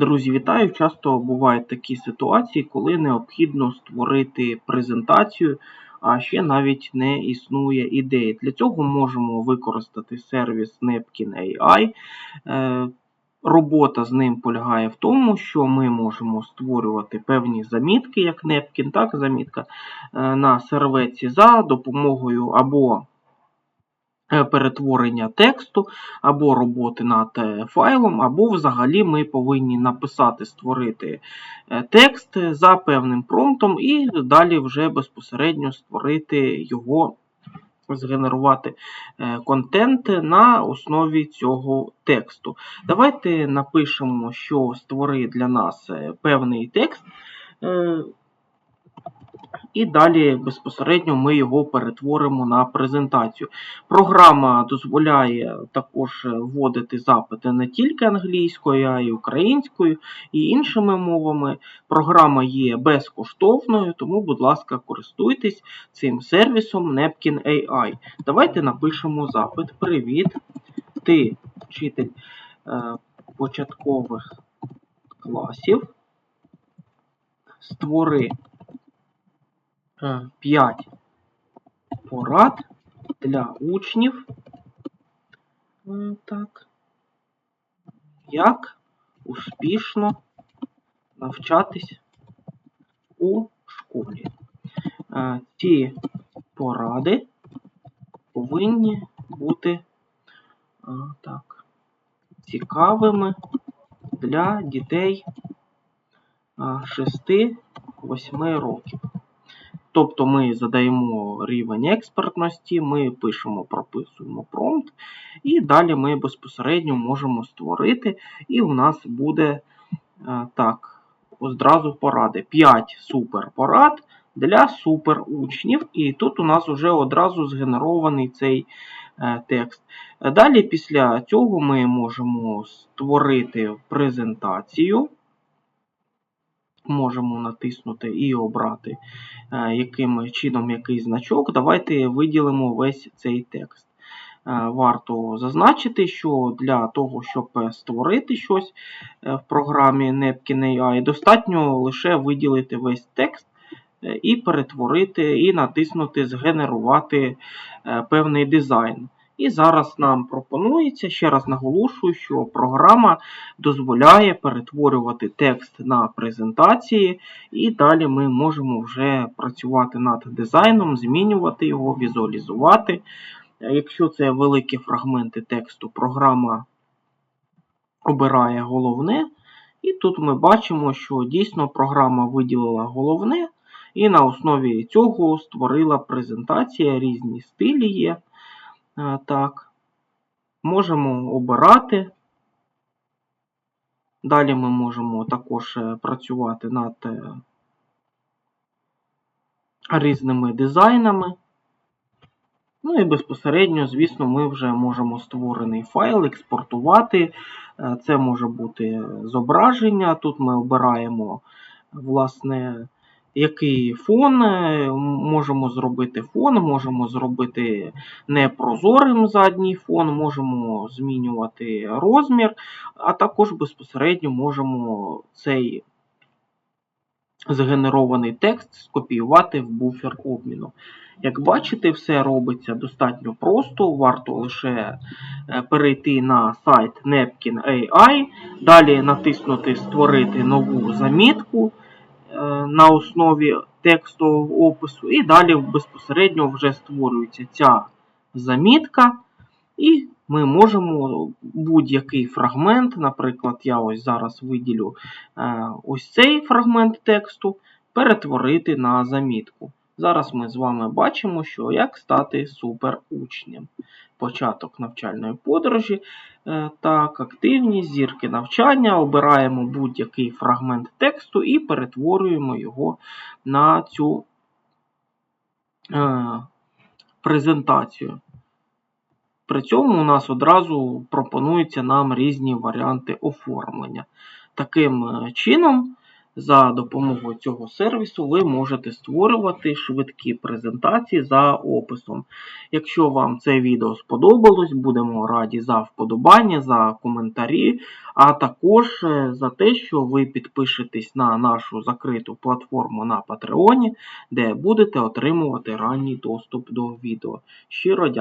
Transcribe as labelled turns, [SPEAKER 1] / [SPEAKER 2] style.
[SPEAKER 1] Друзі, вітаю! Часто бувають такі ситуації, коли необхідно створити презентацію, а ще навіть не існує ідеї. Для цього можемо використати сервіс Napkin AI. Е, Робота з ним полягає в тому, що ми можемо створювати певні замітки, як Napkin, так, замітка е, на серветці за допомогою або перетворення тексту, або роботи над е, файлом, або взагалі ми повинні написати, створити е, текст за певним промптом і далі вже безпосередньо створити його, згенерувати е, контент на основі цього тексту. Давайте напишемо, що створить для нас е, певний текст. І далі безпосередньо ми його перетворимо на презентацію. Програма дозволяє також вводити запити не тільки англійською, а й українською і іншими мовами. Програма є безкоштовною, тому, будь ласка, користуйтесь цим сервісом Napkin AI. Давайте напишемо запит. Привіт, ти вчитель е, початкових класів. Створи 5 порад для учнів. Так. Як успішно навчатись у школі. Е, Ці поради повинні бути е, так, цікавими для дітей 6-8 років. Тобто ми задаємо рівень експертності, ми пишемо, прописуємо промпт, і далі ми безпосередньо можемо створити, і у нас буде е, так, одразу поради. 5 суперпорад для суперучнів. І тут у нас вже одразу згенерований цей е, текст. Далі, після цього, ми можемо створити презентацію. Можемо натиснути і обрати, е, яким чином який значок. Давайте виділимо весь цей текст. Е, Варто зазначити, що для того, щоб створити щось е, в програмі Napkin AI, достатньо лише виділити весь текст і перетворити, і натиснути Згенерувати певний дизайн. І зараз нам пропонується, ще раз наголошую, що програма дозволяє перетворювати текст на презентації, і далі ми можемо вже працювати над дизайном, змінювати його, візуалізувати. Якщо це великі фрагменти тексту, програма обирає головне. І тут ми бачимо, що дійсно програма виділила головне, і на основі цього створила презентація, різні стилі є. Так, можемо обирати. Далі ми можемо також е, працювати над е, різними дизайнами. Ну і безпосередньо, звісно, ми вже можемо створений файл експортувати. Е, Це може бути зображення. Тут ми обираємо, власне, який фон. е, Можемо зробити фон, можемо зробити непрозорим задній фон, можемо змінювати розмір, а також безпосередньо можемо цей згенерований текст скопіювати в буфер обміну. Як бачите, все робиться достатньо просто, варто лише е, перейти на сайт Napkin AI, далі натиснути Створити нову замітку на основі текстового опису, і далі безпосередньо вже створюється ця замітка, і ми можемо будь-який фрагмент, наприклад, я ось зараз виділю е, ось цей фрагмент тексту, перетворити на замітку. Зараз ми з вами бачимо, що як стати суперучнем. Початок навчальної подорожі. Е, Так, активність, зірки навчання. Обираємо будь-який фрагмент тексту і перетворюємо його на цю е, презентацію. При цьому у нас одразу пропонуються нам різні варіанти оформлення. Таким е, чином, За допомогою цього сервісу ви можете створювати швидкі презентації за описом. Якщо вам це відео сподобалось, будемо раді за вподобання, за коментарі, а також е, за те, що ви підпишетесь на нашу закриту платформу на Патреоні, де будете отримувати ранній доступ до відео. Щиро дякую.